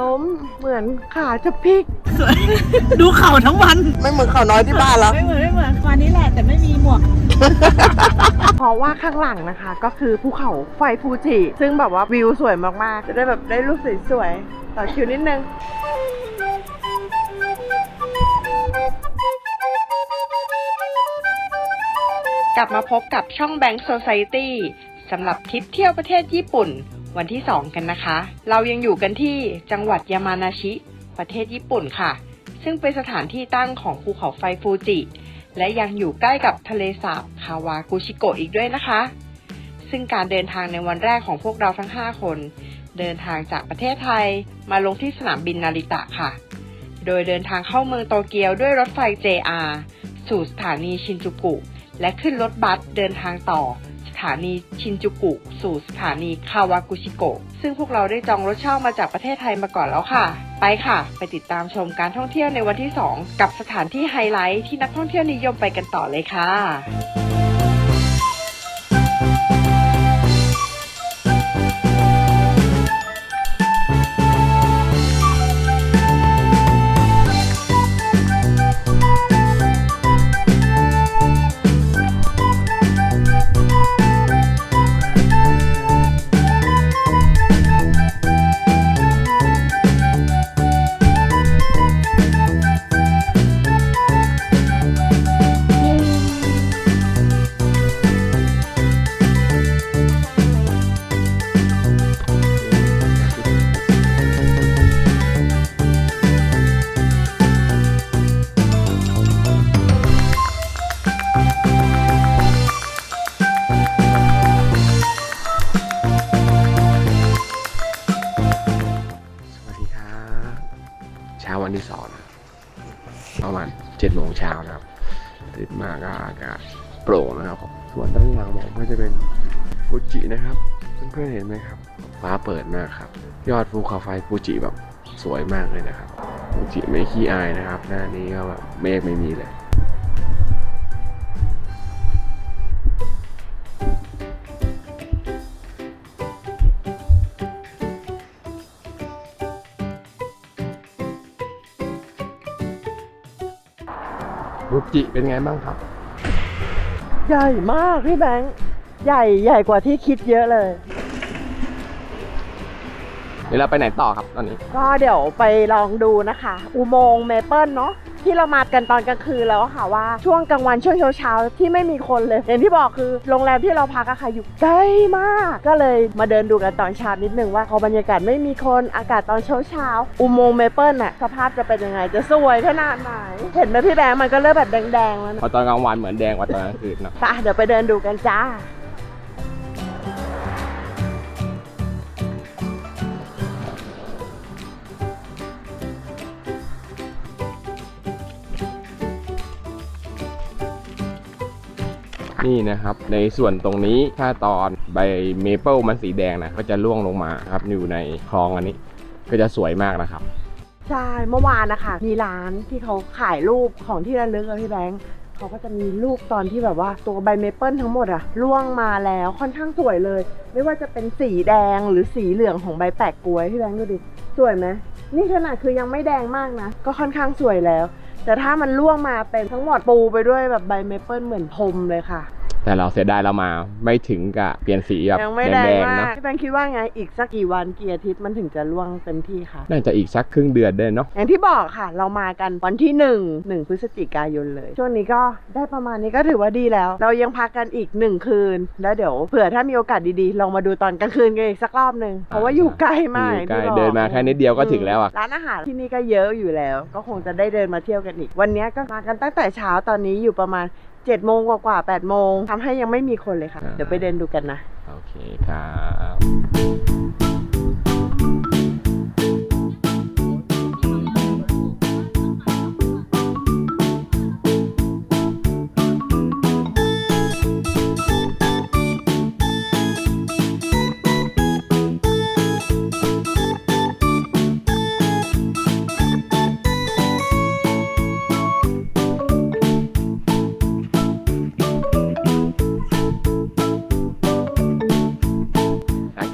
ล้มเหมือนขาจะพลิก ดูเข่าทั้งวัน ไม่เหมือนเขาน้อยที่บ้านแล้วไม่เหมือนไม่เหมือนวันนี้แหละแต่ไม่มีหมวก เพราะว่าข้างหลังนะคะ ก็คือภูเขาไฟฟูจิ ซึ่งแบบว่าวิวสวยมาก ๆ จะได้แบบได้รูปสวยๆต่อคิวนิดนึง กลับมาพบกับช่อง Bank Society สำหรับทริปเที่ยวประเทศญี่ปุ่น วันที่ 2 กันนะคะ เรายังอยู่กันที่จังหวัดยามานาชิ ประเทศญี่ปุ่นค่ะ ซึ่งเป็นสถานที่ตั้งของภูเขาไฟฟูจิ และยังอยู่ใกล้กับทะเลสาบคาวากุชิโกะอีกด้วยนะคะ ซึ่งการเดินทางในวันแรกของพวกเราทั้ง 5 คน เดินทางจากประเทศไทยมาลงที่สนามบินนาริตะค่ะ โดยเดินทางเข้าเมืองโตเกียวด้วยรถไฟ JR สู่สถานีชินจูกุ และขึ้นรถบัสเดินทางต่อ ถานีชินจูกุ สู่สถานีคาวากุชิโกะซึ่งพวกเราได้จองรถเช่ามาจากประเทศไทยมาก่อนแล้วค่ะ ไปค่ะ ไปติดตามชมการท่องเที่ยวในวันที่ 2 กับสถานที่ไฮไลท์ที่นักท่องเที่ยวนิยมไปกันต่อเลยค่ะ นๆเห็นไหมครับ ฟ้าเปิดมากครับ ยอดภูเขาไฟฟูจิแบบสวยมากเลยนะครับฟูจิไม่ขี้อายนะครับ หน้านี้ก็แบบเมฆไม่มีเลยฟูจิเป็นไงบ้างครับ ใหญ่มากพี่แบงค์ ใหญ่ใหญ่กว่าที่คิดเยอะเลยเดี๋ยวเราไปไหนต่อครับตอนนี้ ก็เดี๋ยวไปลองดูนะคะ อุโมงค์เมเปิลเนาะที่เรามากันตอนกลางคืนแล้วอะค่ะว่าช่วงกลางวันช่วงเช้าๆที่ไม่มีคนเลยอย่างที่บอกคือโรงแรมที่เราพักอะค่ะอยู่ใกล้มาก ก็เลยมาเดินดูกันตอนเช้านิดนึงว่าพอบรรยากาศไม่มีคนอากาศตอนเช้าๆอุโมงค์เมเปิลน่ะสภาพจะเป็นยังไงจะสวยขนาดไหน เห็นไหมพี่แบงค์มันก็เริ่มแบบแดงๆแล้วนะพอตอนกลางวันเหมือนแดงกว่าตอนกลางคืนเนอะไปเดี๋ยวไปเดินดูกันจ้า นี่นะครับ ในส่วนตรงนี้ถ้าตอนใบเมเปิลมันสีแดงนะก็จะร่วงลงมาครับอยู่ในคลองอันนี้ ก็จะสวยมากนะครับใช่เมื่อวานนะคะมีร้านที่เขาขายรูปของที่ระลึกอะพี่แบงค์เขาก็จะมีรูปตอนที่แบบว่าตัวใบเมเปิลทั้งหมดอะร่วงมาแล้วค่อนข้างสวยเลย ไม่ว่าจะเป็นสีแดงหรือสีเหลืองของใบแปะกล้วยพี่แบงค์ดูดิสวยไหมนี่ขนาดคือยังไม่แดงมากนะ ก็ค่อนข้างสวยแล้ว แต่ถ้ามันล่วงมาเป็นทั้งหมดปูไปด้วยแบบใบเมเปิลเหมือนพรมเลยค่ะ แต่เราเสียดายเรามาไม่ถึงกับเปลี่ยนสีแบบยังไม่แดแดงงมาๆนะกพี่แบงค์คิดว่าไงอีกสักกี่วันกี่อาทิตย์มันถึงจะร่วงเต็มที่คะน่าจะอีกสักครึ่งเดือนได้เนาะอย่างที่บอกค่ะ เรามากันวันที่หนึ่งหนึ่งพฤศจิกายนเลย ช่วงนี้ก็ได้ประมาณนี้ก็ถือว่าดีแล้ว เรายังพักกันอีกหนึ่งคืน แล้วเดี๋ยวเผื่อถ้ามีโอกาสดีๆลองมาดูตอนกลางคืนกันอีกสักรอบหนึ่งเพราะว่าอยู่ไกลมากอยู่ไกลที่บอก เดินมาแค่นิดเดียวก็ถึงแล้วอะร้านอาหารที่นี่ก็เยอะอยู่แล้ว ก็คงจะได้เดินมาเที่ยวกันอีก วันนี้ก็มากันตั้งแต่เช้าตอนนี้อยู่ประมาณ 7จ็ดโมงกว่าๆแปดโมงทำให้ยังไม่มีคนเลยค่ะ เดี๋ยวไปเดินดูกันนะ โอเคครับ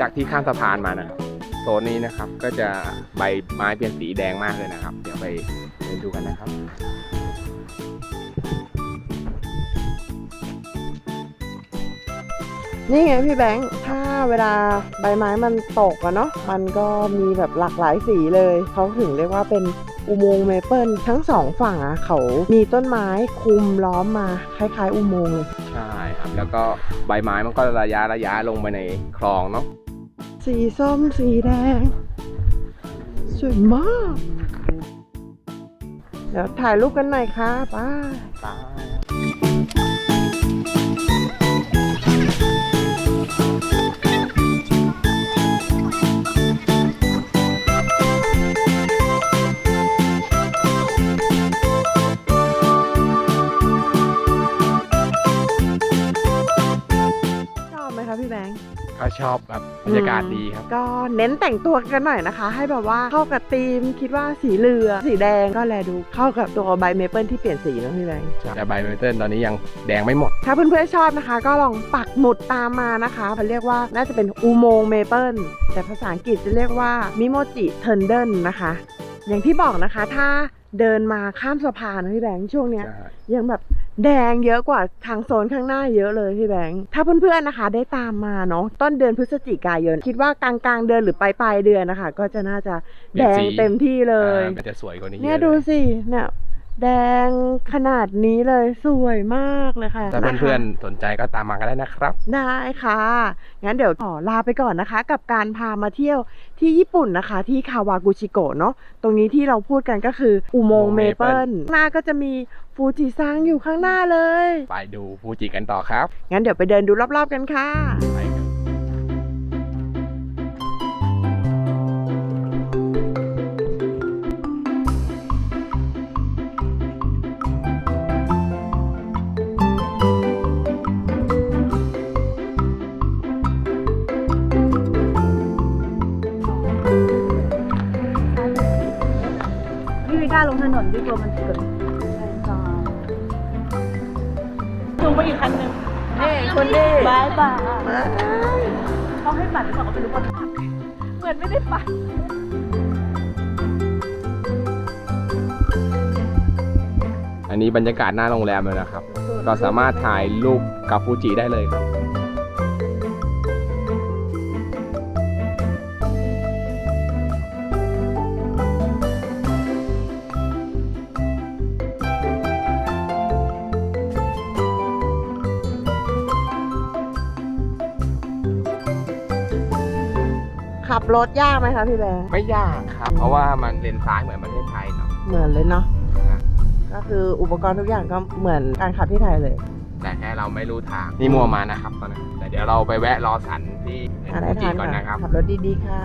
จากที่ข้ามสะพานมานะครับฝซนนี้นะครับ ก็จะใบไม้เปลี่ยนสีแดงมากเลยนะครับ เดี๋ยวไปเดินดูกันนะครับนี่ไงพี่แบงค์ถ้าเวลาใบไม้มันตกอะเนาะมันก็มีแบบหลากหลายสีเลย เขาถึงเรียกว่าเป็นอุโมงค์เมเปิลทั้งสองฝั่งอะเขามีต้นไม้คุมล้อมมาคล้ายๆ อุโมงค์เลย ใช่ครับ แล้วก็ใบไม้มันก็ระยะระยะลงไปในคลองเนาะ สีส้มสีแดง สวยมาก เดี๋ยวถ่ายรูปกันหน่อยค่ะป้าตาชอบไหมคะพี่แบงค์ ก็ชอบแบบบรรยากาศดีครับ ก็เน้นแต่งตัวกันหน่อยนะคะ ให้แบบว่าเข้ากับธีมคิดว่าสีเหลืองสีแดงก็แลดูเข้ากับตัวใบเมเปิลที่เปลี่ยนสีนะพี่แบงค์แต่ใบเมเปิลตอนนี้ยังแดงไม่หมด ถ้าเพื่อนๆชอบนะคะ ก็ลองปักหมุดตามมานะคะมันเรียกว่าน่าจะเป็นอุโมงค์เมเปิลแต่ภาษาอังกฤษจะเรียกว่ามิโมจิเทิร์นเดิลนะคะ อย่างที่บอกนะคะถ้าเดินมาข้ามสะพานนะพี่แบงค์ช่วงเนี้ยใช่ยังแบบ แดงเยอะกว่าทางโซนข้างหน้าเยอะเลยพี่แบงค์ถ้าเพื่อนๆนะคะ ได้ตามมาเนาะต้นเดือนพฤศจิกายน คิดว่ากลางๆเดือนหรือปลายๆเดือนนะคะ ก็จะน่าจะแดงเต็มที่เลยอ่ามันจะสวยกว่านี้เนี่ยอะดูลสิเนี่ย แดงขนาดนี้เลยสวยมากเลยค่ะถ้าเพื่อนๆสนใจก็ตามมาก็ได้นะครับ ได้ค่ะ งั้นเดี๋ยวขอลาไปก่อนนะคะ กับการพามาเที่ยวที่ญี่ปุ่นนะคะ ที่คาวากุชิโกะเนาะตรงนี้ที่เราพูดกันก็คืออุโมงค์อุโมงค์เมเมเปิเปิลลหน้าก็จะมีฟูจิซังอยู่ข้างหน้าเลย ไปดูฟูจิกันต่อครับ งั้นเดี๋ยวไปเดินดูรอบๆกันค่ะไปครั นนดีกว่ามันเกิดลงไปอีกคันหนึ่งนี่คนดีบายบายเขาให้ปัดหรือเปล่าก็ไม่รู้ว่าปัดเหมือนไม่ได้ปัดอันนี้บรรยากาศหน้าโรงแรมเลยนะครับ ก็สามารถถ่ายรูปกับฟูจิได้เลยครับ รถยากไหมคะพี่แบงค์ไม่ยากครับ เพราะว่ามันเลนซ้ายเหมือนประเทศไทยเนาะเหมือนเลยเนาะนะก็คืออุปกรณ์ทุกอย่างก็เหมือนการขับที่ไทยเลย แต่แค่เราไม่รู้ทางนี่มัวมานะครับตอนนั้นแต่เดี๋ยวเราไปแวะรอสันที่เป็นอะไรฟูจิทานก่อนค่ะนะครับขับรถดีๆค่ะ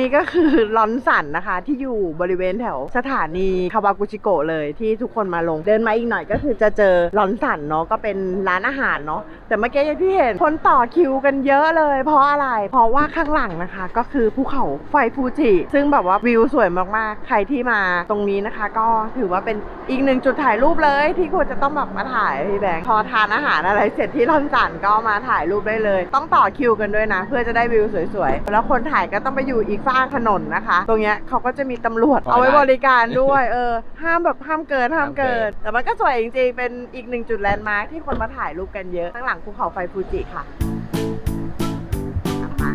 นี้ก็คือลอนสันนะคะ ที่อยู่บริเวณแถวสถานีคาวากุชิโกะเลยที่ทุกคนมาลง เดินมาอีกหน่อยก็คือจะเจอลอนสันเนาะก็เป็นร้านอาหารเนาะ แต่เมื่อกี้อย่างที่เห็นคนต่อคิวกันเยอะเลย เพราะอะไร เพราะว่าข้างหลังนะคะ ก็คือภูเขาไฟฟูจิซึ่งแบบว่าวิวสวยมากๆ ใครที่มาตรงนี้นะคะ ก็ถือว่าเป็นอีกหนึ่งจุดถ่ายรูปเลยที่ควรจะต้องแบบมาถ่ายพี่แบงค์พอทานอาหารอะไรเสร็จที่ลอนสันก็มาถ่ายรูปได้เลย ต้องต่อคิวกันด้วยนะ เพื่อจะได้วิวสวยๆ แล้วคนถ่ายก็ต้องไปอยู่อีกฝั่งถนนนะคะ ตรงเนี้ยเขาก็จะมีตำรวจคอยเอาไว้ไล่บริการด้วยเออห้ามแบบห้ามเกินห้ามเกิห้ามเกินนแต่มันก็สวยจริงๆเป็นอีกหนึ่งจุดแลนด์มาร์คที่คนมาถ่ายรูปกันเยอะข้างหลังภูเขาไฟฟูจิค่ะตามมา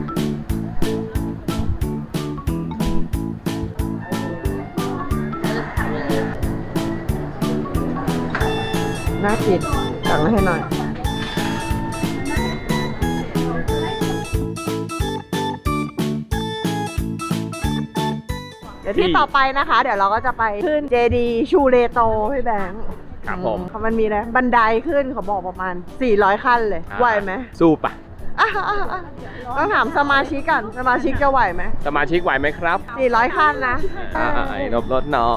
น่ากินสั่งมาให้หน่อยเดี๋ยวที่ที่ต่อไปนะคะ เดี๋ยวเราก็จะไปขึ้นเจดีชูเลโตพี่แบงค์ ครับผมอืมันมีอะไรบันไดขึ้นเขาบอกประมาณ 400 ขั้นเลย อ่า ไหวไหมสู้ปะอะอะอะต้องถามสมาชิกก่อนสมาชิกจะไหวไหมสมาชิกไหวไหมครับ400 ขั้นนะ อ่าลบรถหน่อ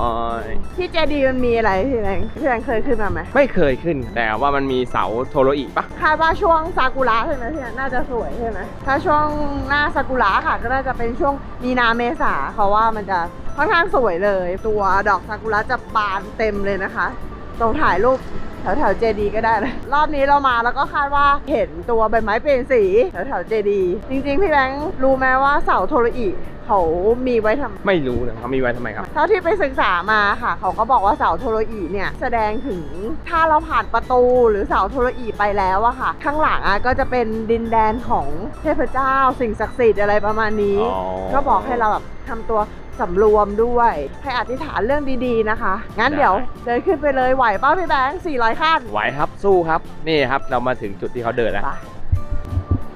ย ที่เจดีมันมีอะไรพี่แบงค์พี่แบงค์เคยขึ้นมาไหมไม่เคยขึ้น แต่ว่ามันมีเสาโทโรอิปะคาดว่าช่วงซากุระใช่ไหมพี่น่าจะสวยใช่ไหมถ้าช่วงหน้าซากุระค่ะ ก็น่าจะเป็นช่วงมีนาเมษาเพราะว่ามันจะค่อนข้างสวยเลย ตัวดอกซากุระจะบานเต็มเลยนะคะ ตรงถ่ายรูปแถวแถวเจดีก็ได้เลยรอบนี้เรามาแล้วก็คาดว่าเห็นตัวใบไม้เปลี่ยนสีแถวแถวเจดีจริงๆ พี่แบงค์รู้ไหมว่าเสาโทรอิเขามีไว้ทำไม่รู้นะเขามีไว้ทำไมครับ เท่าที่ไปศึกษามาค่ะ เขาก็บอกว่าเสาโทโรอีเนี่ยแสดงถึงถ้าเราผ่านประตูหรือเสาโทโรอีไปแล้วอะค่ะ ข้างหลังอะก็จะเป็นดินแดนของเทพเจ้า สิ่งศักดิ์สิทธิ์อะไรประมาณนี้ อ๋อ ก็บอกให้เราแบบทำตัว สำรวมด้วยให้อธิษฐานเรื่องดีๆนะคะ งั้นได้เดี๋ยวเดินขึ้นไปเลยไหวป้าพี่แบงค์400ขั้นไหวครับสู้ครับนี่ครับเรามาถึงจุดที่เขาเดินแล้วไป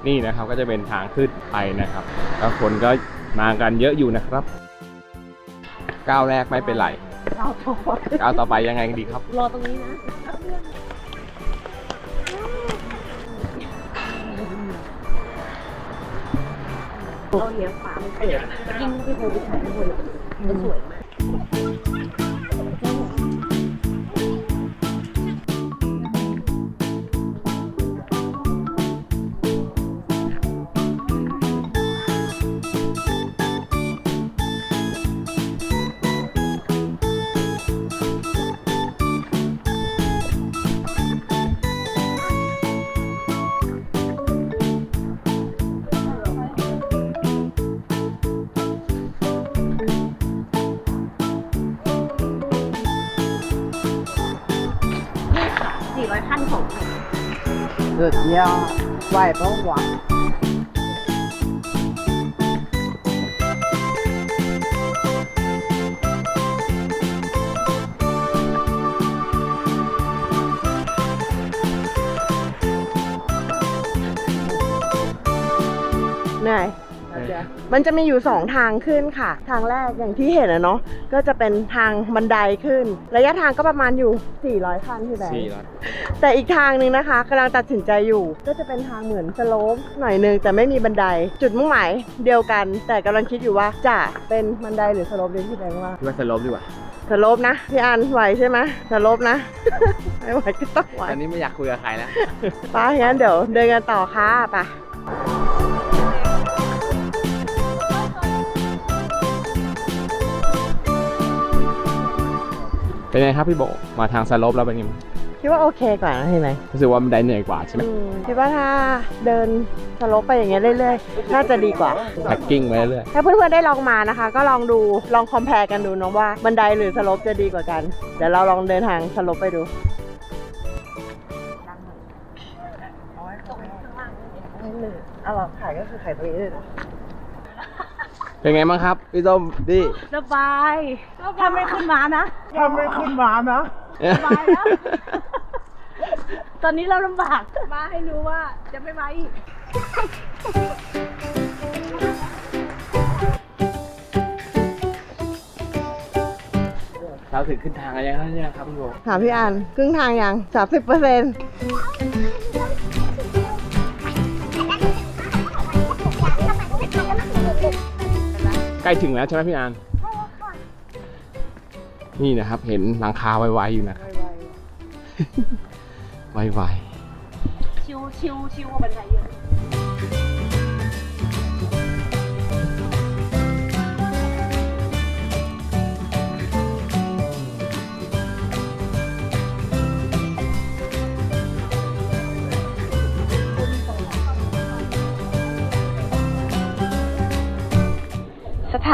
นี่นะครับก็จะเป็นทางขึ้นไปนะครับแล้วคนก็มากันเยอะอยู่นะครับก้าวแรกไม่เป็นไรเราต่อก้าวต่อไปยังไงดีครับ รอตรงนี้นะ เราเลี้ยงฟ้ามันเกิดยิ่งที่โพธิชัยทุกคนมันสวยมาก สี่ร้อยขั้นของสุดยอดไหวป้าวะเหนื่อย มันจะมีอยู่สองทางขึ้นค่ะ ทางแรกอย่างที่เห็นอะเนาะก็จะเป็นทางบันไดขึ้น ระยะทางก็ประมาณอยู่ 400ขั้นที่แบงค์แต่อีกทางหนึ่งนะคะกำลังตัดสินใจอยู่ ก็จะเป็นทางเหมือนสโลปหน่อยหนึงแต่ไม่มีบันได จุดมุ่งหมายเดียวกัน แต่กำลังคิดอยู่ว่าจะเป็นบันไดหรือสโลปดีที่แบงค์ว่าพี่ว่าสลบดีกว่า สโลปนะพี่อันไหวใช่ไหมสโลปนะ ไม่ไหวก็ต้องไหวตอนนี้ไม่อยากคุยกับใครแล้ว ไปงั้นเดี๋ยวเดินกันต่อค่ะไป เป็นไงครับพี่โบมาทางสลบแล้วเป็นไงบ้างคิดว่าโอเคกว่านะเห็นไหมรู้สึกว่ามันไดเหนื่อยกว่าใช่ไหมอืมคิดว่าถ้าเดินสโลปไปอย่างเงี้ยเรื่อยๆ น่าจะดีกว่า แพ็กกิ้งไปเรื่อยถ้าเพื่อนๆได้ลองมานะคะ ก็ลองดูลองคอมเพลกันดูเนาะว่าบันไดหรือสโลปจะดีกว่ากัน เดี๋ยวเราลองเดินทางสโลปไปดู เอาหรอขายก็คือขายตรงนี้เลยๆ เป็นไงบ้างครับพี่ส้มดิสบายถ้าไม่ขึ้นมานะถ้าไม่ขึ้นมานะ สบายแล้วตอนนี้เราลำบาก มาให้รู้ว่าจะไม่มาอีกเราถึงขึ้นทางอะไรยังเนี่ยครับพี่โบถามพี่อันครึ่งทางยังสามสิบเปอร์เซ็นต์ ใกล้ถึงแล้วใช่ไหมพี่อานนี่นะครับ เห็นหลังคาไวๆอยู่นะครับไวชิวชิวชิวกว่าบันไดเยอะ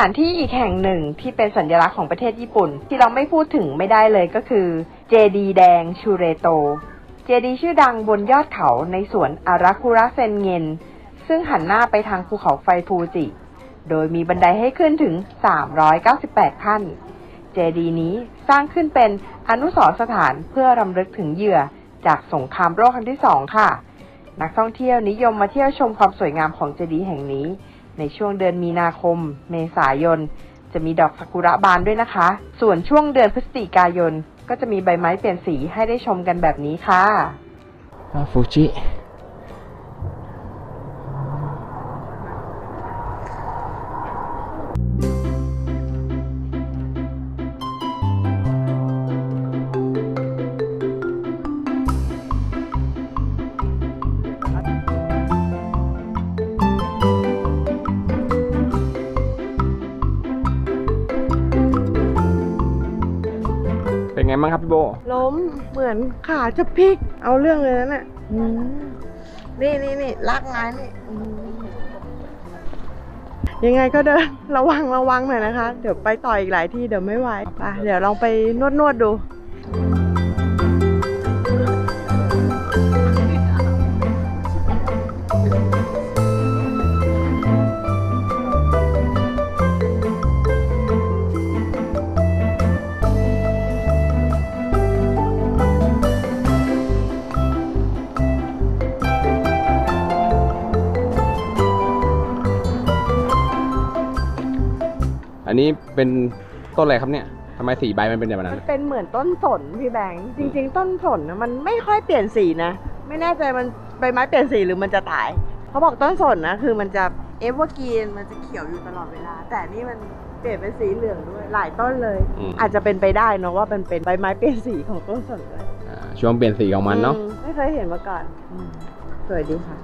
ถานที่อีกแห่งหนึ่งที่เป็นสัญลักษณ์ของประเทศญี่ปุ่น ที่เราไม่พูดถึงไม่ได้เลยก็คือเจดีแดงชูเรโต เจดีชื่อดังบนยอดเขาในสวนอาราคุระเซนเงน ซึ่งหันหน้าไปทางภูเขาไฟฟูจิ โดยมีบันไดให้ขึ้นถึง 398 ขั้น เจดีนี้สร้างขึ้นเป็นอนุสรสถานเพื่อรำลึกถึงเหยื่อจากสงครามโลกครั้งที่สองค่ะ นักท่องเที่ยวนิยมมาเที่ยวชมความสวยงามของเจดีย์แห่งนี้ ในช่วงเดือนมีนาคม เมษายน จะมีดอกซากุระบานด้วยนะคะ ส่วนช่วงเดือนพฤศจิกายน ก็จะมีใบไม้เปลี่ยนสีให้ได้ชมกันแบบนี้ค่ะฟูจิ ไงบ้างครับพี่โบ ล้มเหมือนขาจะพลิก เอาเรื่องเลยนั่นน่ะอืมนี่นี่นี่ลากไม้นี่อืมยังไงก็เดิน ระวังระวังหน่อยนะคะ เดี๋ยวไปต่ออีกหลายที่เดี๋ยวไม่ไหวไปเดี๋ยวลองไปนวดนวดๆดู อันนี้เป็นต้นอะไรครับเนี่ยทำไมสีใบมันเป็นแบบนั้นมันเป็นเหมือนต้นสนพี่แบงค์จริง ๆ ต้นสนนะมันไม่ค่อยเปลี่ยนสีนะ ไม่แน่ใจมันใบไม้เปลี่ยนสีหรือมันจะตาย เขาบอกต้นสนนะคือมันจะเอเวอร์กรีนมันจะเขียวอยู่ตลอดเวลา แต่นี่มันเปลี่ยนเป็นสีเหลืองด้วยหลายต้นเลย อืมอาจจะเป็นไปได้เนอะว่าเป็นเป็นใบไม้เปลี่ยนสีของต้นสนเลยอ่าช่วงเปลี่ยนสีของมันเนาะ อืไม่เคยเห็นมาก่อนอืมสวยดีค่ะ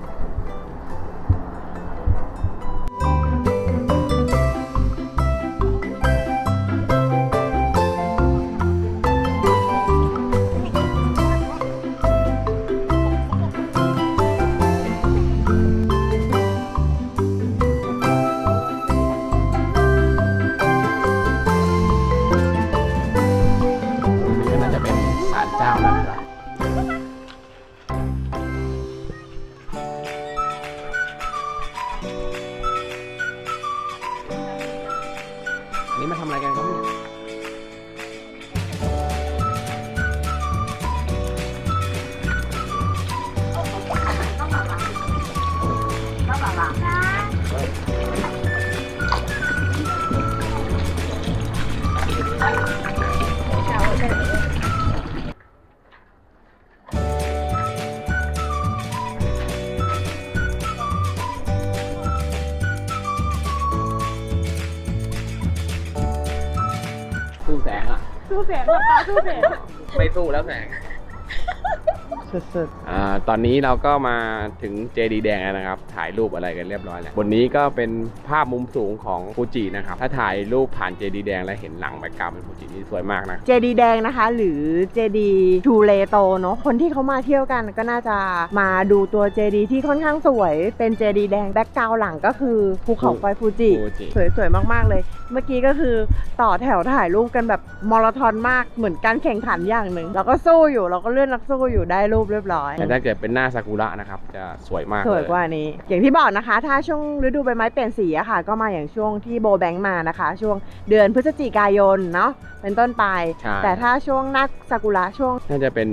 ทำอะไรกันครับเนี่ย สู้เสียงหลับตาสู้เสียงไม่สู้แล้วแสง สุดอ่าตอนนี้เราก็มาถึงเจดีแดงแล้วนะครับถ่ายรูปอะไรกันเรียบร้อยแล้วบนนี้ก็เป็นภาพมุมสูงของฟูจินะครับถ้าถ่ายรูปผ่านเจดีแดงแล้วเห็นหลังแบ็กกราวด์เป็นฟูจินี่สวยมากนะๆเจดีแดงนะคะ หรือเจดีทูเลโตเนาะคนที่เขามาเที่ยวกันก็น่าจะมาดูตัวเจดีที่ค่อนข้างสวยเป็นเจดีแดงแบ็กกราวหลังก็คือภูเขาไฟฟูจิฟูจิสวยๆมากๆเลย เมื่อกี้ก็คือต่อแถวถ่ายรูปกันแบบมาราธอนมากเหมือนการแข่งขันอย่างหนึ่งเราก็สู้อยู่เราก็เลื่อนนักสู้อยู่ได้รูปเรียบร้อยแต่ถ้าเกิดเป็นหน้าซากุระนะครับจะสวยมากสวยเลยกว่านี้อย่างที่บอกนะคะ ถ้าช่วงฤดูใบไม้เปลี่ยนสีอะค่ะ ก็มาอย่างช่วงที่โบแบงค์มานะคะ ช่วงเดือนพฤศจิกายนเนาะเป็นต้นไป ใช่ แต่ถ้าช่วงหน้าซากุระช่วง น่าจะเป็น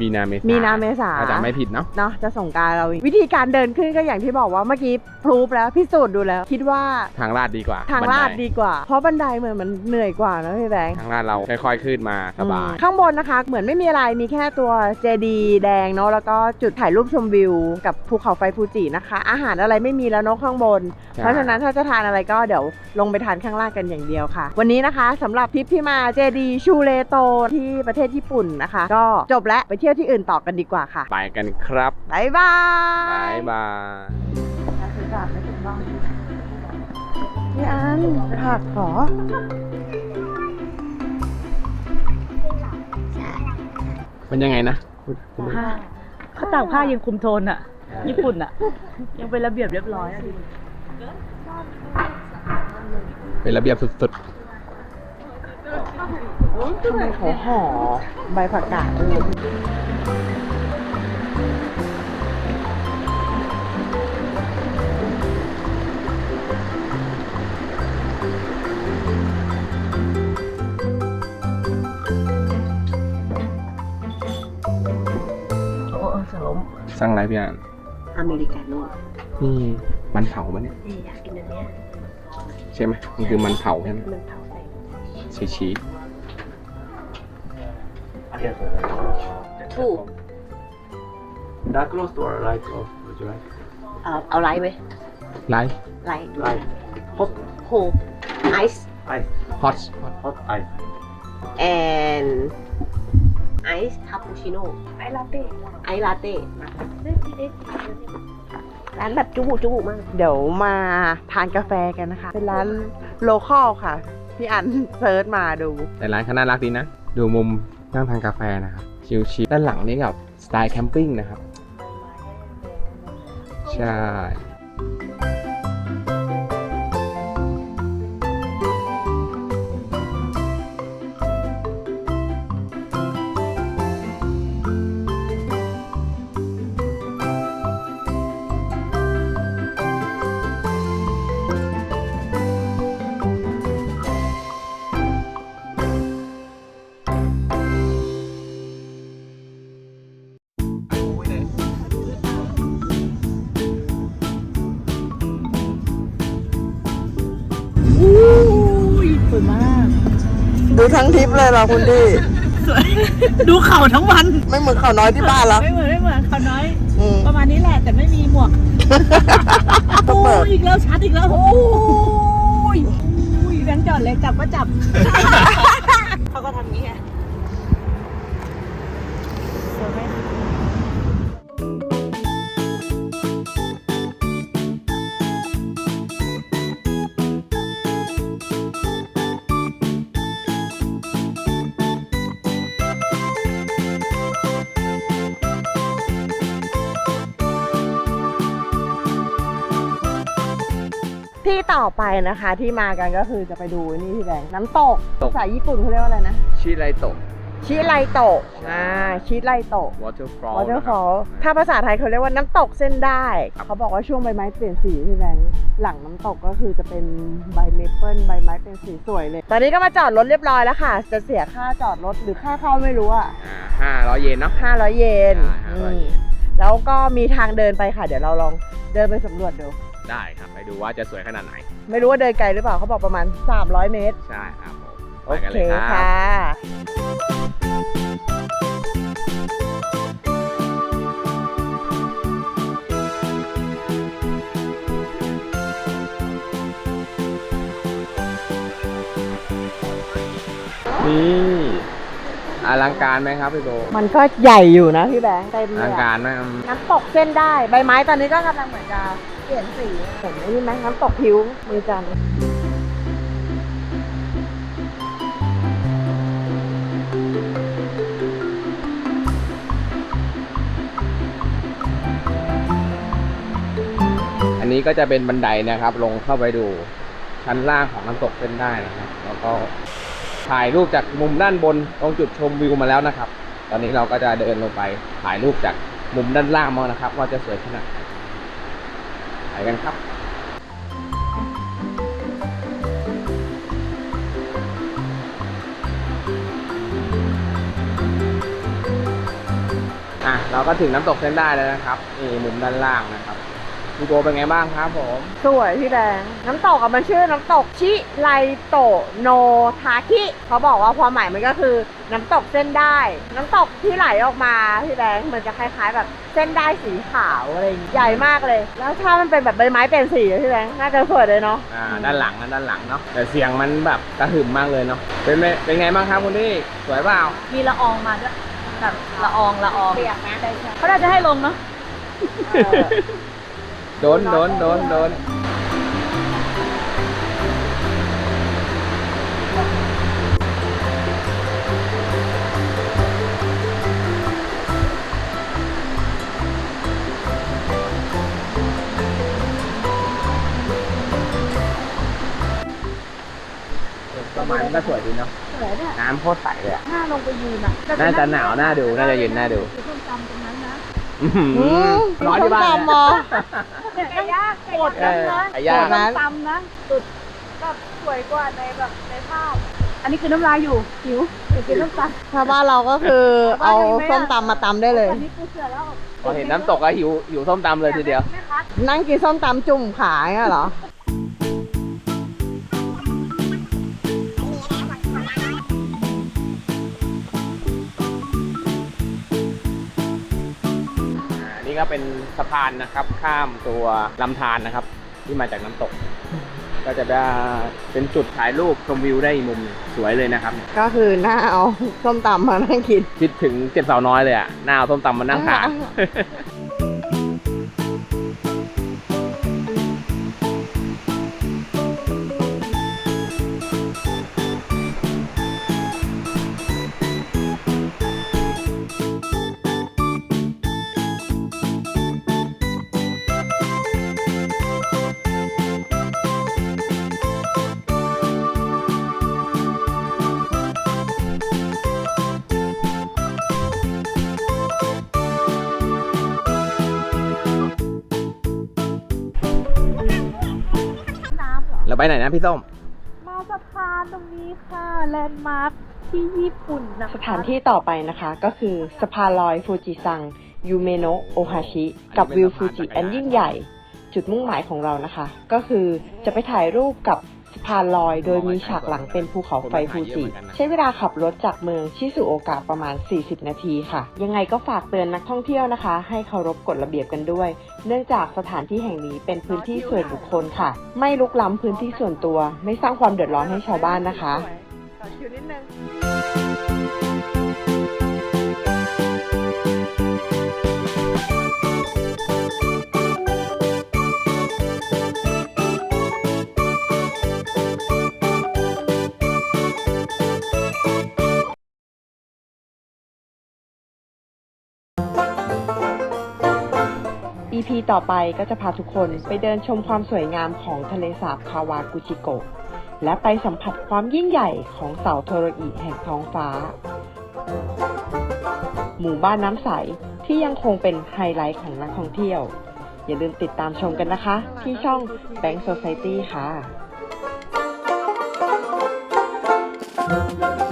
มีนาเมษามีมีนาเมษาถ้าจำไม่ผิดเนาะเนาะจะส่งกรารเราวิธีการเดินขึ้นก็อย่างที่บอกว่าเมื่อกี้พรูฟแล้วพิสูจน์ดูแล้ว คิดว่าทางลาดดีกว่า ทางลาดบันไดีกว่า เพราะบันไดเหมือนมันเหนื่อยกว่านะพี่แบงค์ทางลาดเราค่อยๆขึ้นมาสบายอืมข้างบนนะคะเหมือนไม่มีอะไรมีแค่ตัวเจดีแดงเนาะแล้วก็จุดถ่ายรูปชมวิว กับภูเขาไฟฟูจินะคะ อาหารอะไรไม่มีแล้วเนาะข้างบนใช่เพราะฉะนั้นถ้าจะทานอะไรก็เดี๋ยวลงไปทานข้างล่างกันอย่างเดียวค่ะ วันนี้นะคะสำหรับทริปที่มาเจดีชูเลโตที่ประเทศญี่ปุ่นนะคะ ก็จบแล้วไปเที่ยวที่อื่นต่อกันดีกว่าค่ะไปกันครับบ๊ายบายบายบายพี่อันผักขอมันยังไงนะเขาต่างผ้ายังคุมโทนอะ ญี่ปุ่นอะ ยังเป็นระเบียบเรียบร้อยอะเป็นระเบียบสุด ทำไมเขาห่อใบผักกาดด้วยโอ้เสือล้มๆสั่งอะไรพี่อ่านอเมริกาโน่นี่มันเผาปะเนี่ยอยากกินอันเนี้ยใช่ไหมมันคือมันเผาใช่ไหมมันเผาชีชี ถูก Dark roast or light roast would you like เอาเอาไลท์ไว้ Light ไลท์ Light Hot โฮไอซ์ Ice Hot Hot Ice and ไอซ์คาปูชิโน่ไอลาเต้ไอลาเต้ร้านแบบจุบุจุบุมาก เดี๋ยวมาทานกาแฟกันนะคะ เป็นร้านโลคอลค่ะ พี่อันเซิร์ชมาดู แต่ร้านเขาน่ารักดีนะ ดูมุม นั่งทานกาแฟนะครับ ชิลๆด้านหลังนี่กับสไตล์แคมปิ้งนะครับ ใช่ ดูทั้งทริปเลยเหรอคุณดีดูเข่าทั้งวันไม่เหมือนเขาน้อยที่บ้านแล้วไม่เหมือนไม่เหมือนเขาน้อย อืม ประมาณนี้แหละ แต่ไม่มีหมวกต้องโอ้เปิดยอีกแล้วชัดอีกแล้วโอ้ยโอ้ยแบงค์จอดเลยจับก็จับ ที่ต่อไปนะคะที่มากันก็คือจะไปดูนี่พี่แบงค์น้ำตกตก ภาษาญี่ปุ่นเขาเรียกว่าอะไรนะชิไรโตะ ชิไลโตะอ่าชิไลโตะ waterfall วอเตอนะร์คฟรัอบลถ้าภาษาไทยเขาเรียกว่าน้ำตกเส้นได้ ครับ เขาบอกว่าช่วงใบไม้เปลี่ยนสีพี่แบงค์หลังน้ำตกก็คือจะเป็นใบเมเปิลใบไม้เป็นสีสวยเลย ตอนนี้ก็มาจอดรถเรียบร้อยแล้วค่ะ จะเสียค่าจอดรถหรือค่าเข้าไม่รู้อะห้าร้อยเยนเนาะ 500 เยนอ่า500อืมเยนแล้วก็มีทางเดินไปค่ะ เดี๋ยวเราลองเดินไปสำรวจดู ได้ครับไปดูว่าจะสวยขนาดไหน ไม่รู้ว่าเดินไกลหรือเปล่าเขาบอกประมาณ 300 เมตร ใช่ครับผมโอไปกันเคเลยครับ ค่ะ นี่อลังการไหมครับพี่โบมันก็ใหญ่อยู่นะพี่แบงค์เต็มอเลลัยงอะการไหมอืมน้ำตกเส้นได้ใบไม้ตอนนี้ก็กำลังเหมือนจะ เปลี่ยนสีเห็นนี่ไหมน้ำตกผิวมือจันทร์อันนี้ก็จะเป็นบันไดนะครับ ลงเข้าไปดูชั้นล่างของน้ำตกเส้นได้นะครับ แล้วก็ถ่ายรูปจากมุมด้านบนตรงจุดชมวิวมาแล้วนะครับ ตอนนี้เราก็จะเดินลงไปถ่ายรูปจากมุมด้านล่างมานะครับ ว่าจะสวยขนาดไหน ไปกันครับอะเราก็ถึงน้ำตกเส้นได้แล้วนะครับนี่มุมด้านล่างนะครับ พี่โบเป็นไงบ้างครับผม สวยพี่แบงค์น้ำตกอะมันชื่อน้ำตกชิไลโตะโนทาคิเขาบอกว่าความหมายมันก็คือน้ำตกเส้นได้ น้ำตกที่ไหลออกมาพี่แบงค์มันจะคล้าย ๆ แบบเส้นได้สีขาวอะไรอย่างงี้ใหญ่มากเลย แล้วถ้ามันเป็นแบบใบไม้เป็นสีอะพี่แบงค์น่าจะสวยเลยเนาะอ่า ด้านหลังนะด้านหลังเนาะ แต่เสียงมันแบบกระหึ่มมากเลยเนาะ เป็นไงเป็นไงบ้างครับคุณพี่ สวยเปล่า มีละอองมาด้วยแบบละอองละอองเปียกนะเขาน่าจะให้ลงเนาะ เออ โดนโดนโดนโดนประมาณก็สวยดีเนาะ สวยเนี่ยน้ำโคตรใสเลยอะหน้าลงไปยืนอะน่าจะหนาวน่าดู น่าจะเย็นน่าดูคือส้มตำตรงนั้นนะอื้อหืออืม ร้อนที่บ้านส้มตำเหรอเนี่ยไก่ย่างไก่โกรธกัย่านงนะนะไก่ย่างโกรธนะส้มตำนะสุดแบบสวยกว่าในแบบในภาพ อันนี้คือน้ำลายอยู่หิวอยากกินส้มตำถ้าบ้านเราก็คือบ้าเอานเรามีไหมอะส้มตำมาตำได้เลย อันนี้ปูเสือแล้วพอเห็นน้ำตกก็หิวหิวส้มตำเลยทีเดียว แม่คัดนั่งกินส้มตำจุ่มขาอย่างเงี้ยเหรอ นี้ก็เป็นสะพานนะครับ ข้ามตัวลำธารนะครับ ที่มาจากน้ำตก ก็จะได้เป็นจุดถ่ายรูปชมวิวได้อีกมุมหนึ่งสวยเลยนะครับ ก็คือหน้าเอาส้มตำมานั่งกิน คิดถึงเจ็ดสาวน้อยเลยอะหน้าเอาส้มตำมานั่งทาน น้ำเหรอเราไปไหนนะพี่ส้ม มาสะพานตรงนี้ค่ะแลนด์มาร์คที่ญี่ปุ่นนะคะสถานที่ต่อไปนะคะก็คือสะพานลอยฟูจิซังยูเมโนะโอฮาชิกับวิวฟูจิอันยิ่งใหญ่ จุดมุ่งหมายของเรานะคะ ก็คือจะไปถ่ายรูปกับสะ พานลอยโดยมีฉากหลังเป็นภูเขาไฟฟูจิ ใช้เวลาขับรถจากเมืองชิซุโอกะประมาณ 40 นาทีค่ะ ยังไงก็ฝากเตือนนักท่องเที่ยวนะคะ ให้เคารพกฎระเบียบกันด้วย เนื่องจากสถานที่แห่งนี้เป็นพื้นที่ส่วนบุคคลค่ะ ไม่ลุกล้ำพื้นที่ส่วนตัว ไม่สร้างความเดือดร้อนให้ชาวบ้านนะคะต่อคิวนิดนึง EP ต่อไปก็จะพาทุกคนไปเดินชมความสวยงามของทะเลสาบคาวากุจิโกะ และไปสัมผัสความยิ่งใหญ่ของเสาโทโรอิแห่งท้องฟ้า หมู่บ้านน้ำใสที่ยังคงเป็นไฮไลท์ของนักท่องเที่ยว อย่าลืมติดตามชมกันนะคะ ที่ช่อง Bank Society ค่ะ